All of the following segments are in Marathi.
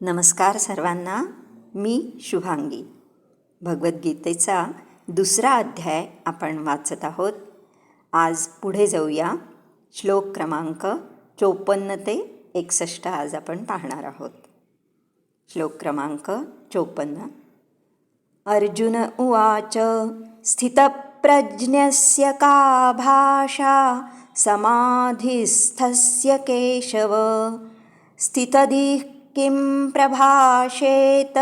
नमस्कार सर्वांना. मी शुभांगी. भगवद्गीतेचा दुसरा अध्याय आपण वाचत आहोत. आज पुढे जाऊया. श्लोक क्रमांक चोपन्न ते एकसष्ट आज आपण पाहणार आहोत. श्लोक क्रमांक चोपन्न. अर्जुन उवाच स्थितप्रज्ञस्य का भाषा? समाधिस्थस्य केशव। स्थितधिः किं प्रभाषेत?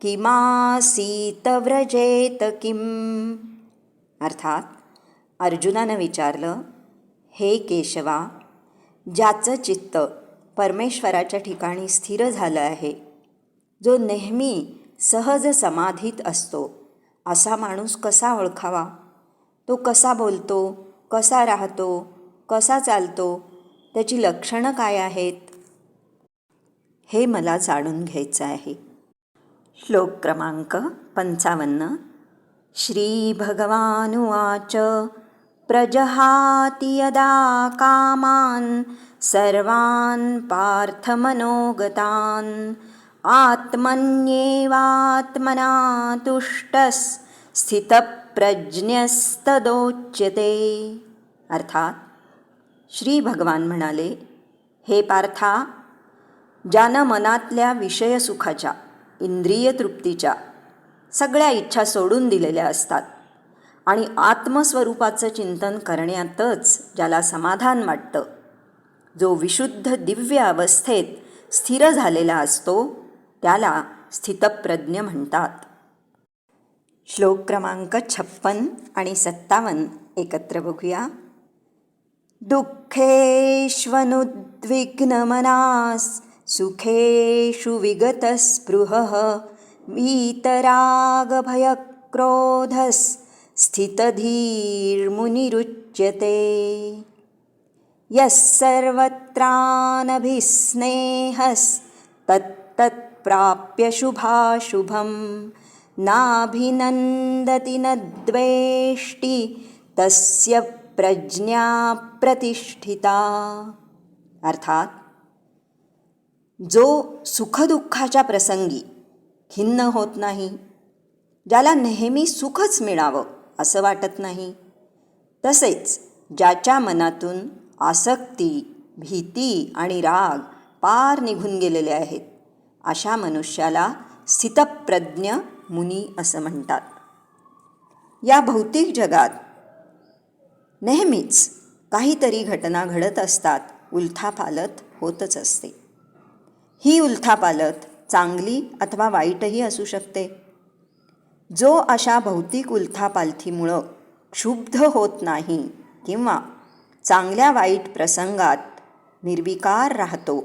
किमासीत व्रजेत किम अर्थात अर्जुनानं विचारलं हे केशवा ज्याचं चित्त परमेश्वराच्या ठिकाणी स्थिर झालं आहे जो नेहमी सहज समाधीत असतो असा माणूस कसा ओळखावा? तो कसा बोलतो कसा राहतो कसा चालतो त्याची लक्षणं काय आहेत? हे मला जाणून घ्यायचं आहे. श्लोक क्रमांक पंचावन्न. श्रीभगवानुवाच. प्रजहाति यदा कामान् सर्वान् पार्थमनोगतान्. आत्मन्येवात्मना तुष्टस् स्थितप्रज्ञस्तदोच्यते. अर्थात श्री भगवान म्हणाले हे पार्था ज्यानं मनातल्या विषयसुखाच्या इंद्रिय तृप्तीच्या सगळ्या इच्छा सोडून दिलेल्या असतात आणि आत्मस्वरूपाचं चिंतन करण्यातच ज्याला समाधान वाटतं जो विशुद्ध दिव्य अवस्थेत स्थिर झालेला असतो त्याला स्थितप्रज्ञ म्हणतात. श्लोक क्रमांक छप्पन आणि सत्तावन्न एकत्र बघूया. दुःखेष्वनुद्विग्नमनास् सुखेषु विगतस्पृहः वीतरागभयक्रोधस्थितधीर्मुनिरुच्यते यः सर्वत्रानभिस्नेहस्तत्तत्प्राप्य शुभाशुभं नाभिनन्दति न द्वेष्टि तस्य प्रज्ञा प्रतिष्ठिता। अर्थात जो सुखदुःखाच्या प्रसंगी खिन्न होत नाही ज्याला नेहमी सुखच मिळावं असं वाटत नाही तसेच ज्याच्या मनातून आसक्ती भीती आणि राग पार निघून गेलेले आहेत अशा मनुष्याला स्थितप्रज्ञ मुनी असं म्हणतात. या भौतिक जगात नेहमीच काहीतरी घटना घडत असतात उलथापालत होतच असते. ही उल्थापालथ चांगली अथवा वाईटही असू शकते. जो अशा भौतिक उल्थापालथीमुळं क्षुब्ध होत नाही किंवा चांगल्या वाईट प्रसंगात निर्विकार राहतो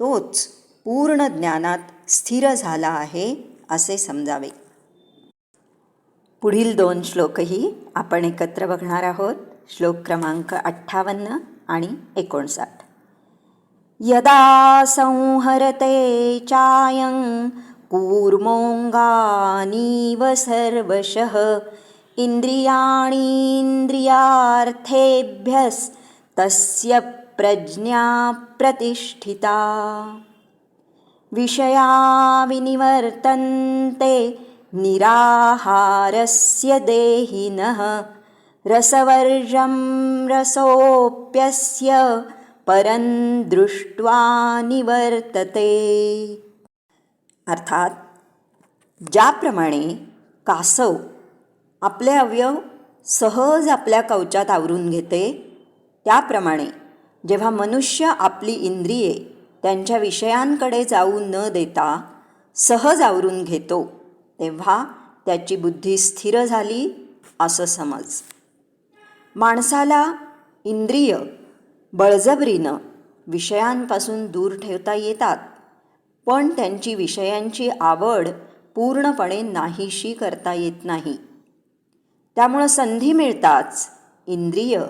तोच पूर्ण ज्ञानात स्थिर झाला आहे असे समजावे. पुढील दोन श्लोकही आपण एकत्र बघणार आहोत. श्लोक क्रमांक अठ्ठावन्न आणि एकोणसाठ. यदा संहरते चायं कूर्मोऽङ्गानीव सर्वशः। इन्द्रियाणीन्द्रियार्थेभ्यस्तस्य प्रज्ञा प्रतिष्ठिता। विषया विनिवर्तन्ते निराहारस्य देहिनः। रसवर्जं रसोऽप्यस्य परं दृष्ट्वा निवर्तते. अर्थात ज्याप्रमाणे कासव आपले अवयव सहज आपल्या कवचात आवरून घेते त्याप्रमाणे जेव्हा मनुष्य आपली इंद्रिये त्यांच्या विषयांकडे जाऊ न देता सहज आवरून घेतो तेव्हा त्याची बुद्धी स्थिर झाली असं समज. माणसाला इंद्रिय बळजबरीनं विषयांपासून दूर ठेवता येतात पण त्यांची विषयांची आवड पूर्णपणे नाहीशी करता येत नाही. त्यामुळं संधी मिळताच इंद्रिय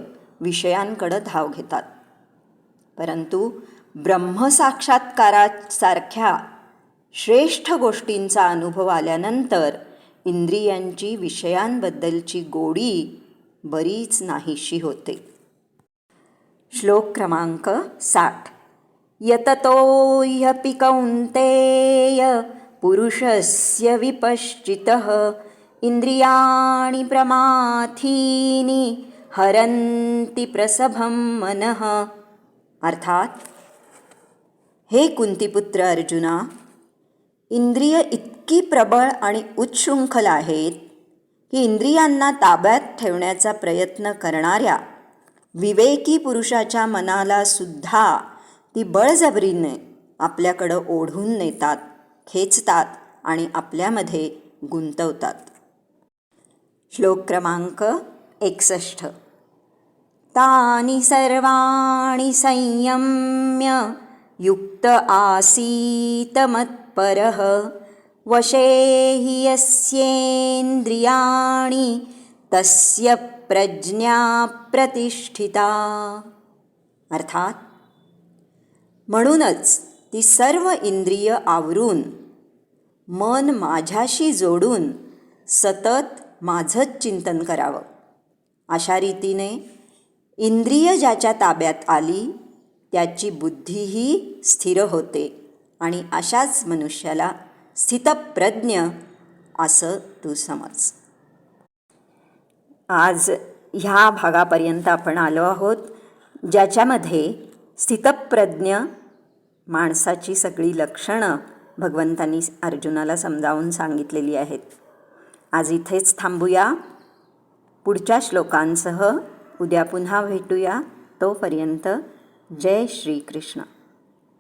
विषयांकडं धाव घेतात. परंतु ब्रह्मसाक्षात्कारासारख्या श्रेष्ठ गोष्टींचा अनुभव आल्यानंतर इंद्रियांची विषयांबद्दलची गोडी बरीच नाहीशी होते. श्लोक क्रमांक साठ. यततो ह्यपि कौन्तेय पुरुषस्य विपश्चितः. इन्द्रियाणि प्रमाथीनि हरन्ति प्रसभं मनः. अर्थात हे कुंतीपुत्र अर्जुना इंद्रिय इतकी प्रबळ आणि उच्छृंखल आहेत की इंद्रियांना ताब्यात ठेवण्याचा प्रयत्न करणाऱ्या विवेकी पुरुषाच्या मनाला सुद्धा ती बळजबरीने आपल्याकडं ओढून नेतात खेचतात आणि आपल्यामध्ये गुंतवतात. श्लोक क्रमांक एकसष्ट. तानि सर्वाणि संयम्य युक्त आसीत मत्परः वशे हि यस्येन्द्रियाणि तस्य प्रज्ञा प्रतिष्ठिता. अर्थात म्हणूनच ती सर्व इंद्रिय आवरून मन माझ्याशी जोडून सतत माझंच चिंतन करावं. अशा रीतीने इंद्रिय ज्याच्या ताब्यात आली त्याची बुद्धीही स्थिर होते आणि अशाच मनुष्याला स्थितप्रज्ञ असं तू समज. आज ह्या भागापर्यंत आपण आलो आहोत ज्याच्यामध्ये स्थितप्रज्ञ माणसाची सगळी लक्षणं भगवंतांनी अर्जुनाला समजावून सांगितलेली आहेत. आज इथेच थांबूया. पुढच्या श्लोकांसह उद्या पुन्हा भेटूया. तोपर्यंत जय श्रीकृष्ण.